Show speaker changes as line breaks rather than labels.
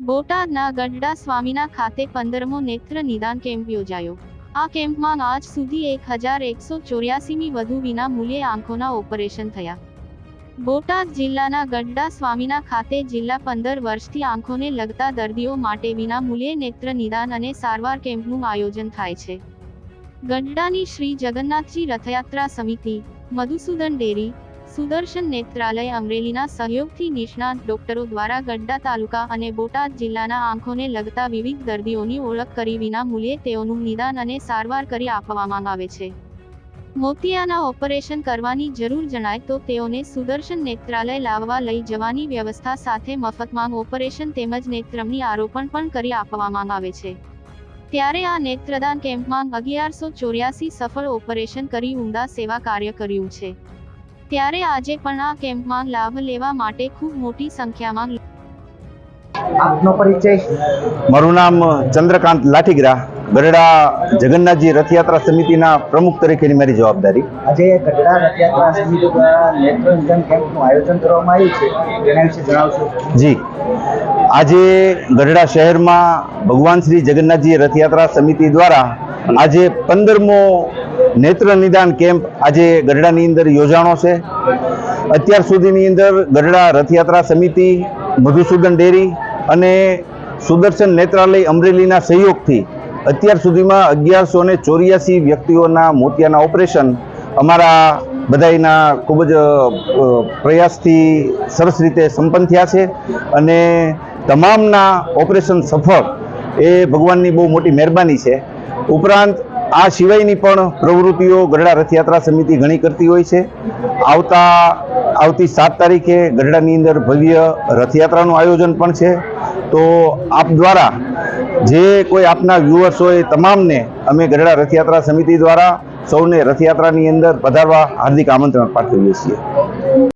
બોટાદના ગઢડા સ્વામીના ખાતે પંદરમો નેત્ર નિદાન કેમ્પ યોજાયો. આ કેમ્પમાં આજ સુધી એક હજાર એકસો ચોર્યાસીમી વધુ વિના મૂલ્યે આંખોના ઓપરેશન થયા. બોટાદ જિલ્લાના ગઢડા સ્વામીના ખાતે જિલ્લા પંદર વર્ષથી આંખોને લગતા દર્દીઓ માટે વિના મૂલ્યે નેત્ર નિદાન અને સારવાર કેમ્પનું આયોજન થાય છે. ગઢડાની શ્રી જગન્નાથજી રથયાત્રા સમિતિ, મધુસૂદન ડેરી સુદર્શન નેત્રાલય અમરેલીના સહયોગથી નિષ્ણાત ડોક્ટરો દ્વારા ગઢડા તાલુકા અને બોટાદ જિલ્લાના આંખોને લગતા વિવિધ દર્દીઓની ઓળખ કરી વિના મૂલ્યે તેઓનું નિદાન અને સારવાર કરી આપવામાં આવે છે. મોતિયાના ઓપરેશન કરવાની જરૂર જણાય તો તેઓને સુદર્શન નેત્રાલય લાવવા લઈ જવાની વ્યવસ્થા સાથે મફતમાં ઓપરેશન તેમજ નેત્રમની આરોપણ પણ કરી આપવામાં આવે છે. ત્યારે આ નેત્રદાન કેમ્પમાં અગિયારસો ચોર્યાસી સફળ ઓપરેશન કરી ઉમદા સેવા કાર્ય કર્યું છે. ત્યારે આજે પણ આ કેમ્પમાં લાભ લેવા માટે ખૂબ મોટી સંખ્યામાં
આપનો પરિચય?
મારું નામ ચંદ્રકાંત લાઠીગરા ગઢડા જગન્નાથજી રથયાત્રા સમિતિના પ્રમુખ તરીકેની મારી જવાબદારી.
આજે ગઢડા રથયાત્રા સમિતિ દ્વારા નેત્ર નિદાન કેમ્પનું આયોજન કરવામાં આવ્યું છે. એના વિશે જણાવશો?
જી. આજે ગઢડા શહેરમાં ભગવાન શ્રી જગન્નાથજી રથયાત્રા સમિતિ દ્વારા આજે પંદરમો નેત્ર નિદાન કેમ્પ આજે ગઢડાની અંદર યોજાણો છે. અત્યાર સુધીની અંદર ગઢડા રથયાત્રા સમિતિ, મધુસૂદન ડેરી અને સુદર્શન નેત્રાલય અમરેલીના સહયોગથી અત્યાર સુધીમાં અગિયારસો ને ચોર્યાસી વ્યક્તિઓના મોતિયાના ઓપરેશન અમારા બધાયના ખૂબ જ પ્રયાસથી સરસ રીતે સંપન્ન થયા છે અને તમામના ઓપરેશન સફળ એ ભગવાનની બહુ મોટી મહેરબાની છે. ઉપરાંત આ સિવાયની પણ પ્રવૃત્તિઓ ગરડા રથયાત્રા સમિતિ ઘણી કરતી હોય છે. આવતા, આવતી સાત તારીખે ગરડાની અંદર ભવ્ય રથયાત્રાનું આયોજન પણ છે. તો આપ દ્વારા જે કોઈ આપના વ્યુઅર્સ હોય તમામને અમે ગરડા રથયાત્રા સમિતિ દ્વારા સૌને રથયાત્રાની અંદર પધારવા હાર્દિક આમંત્રણ પાઠવીએ છીએ.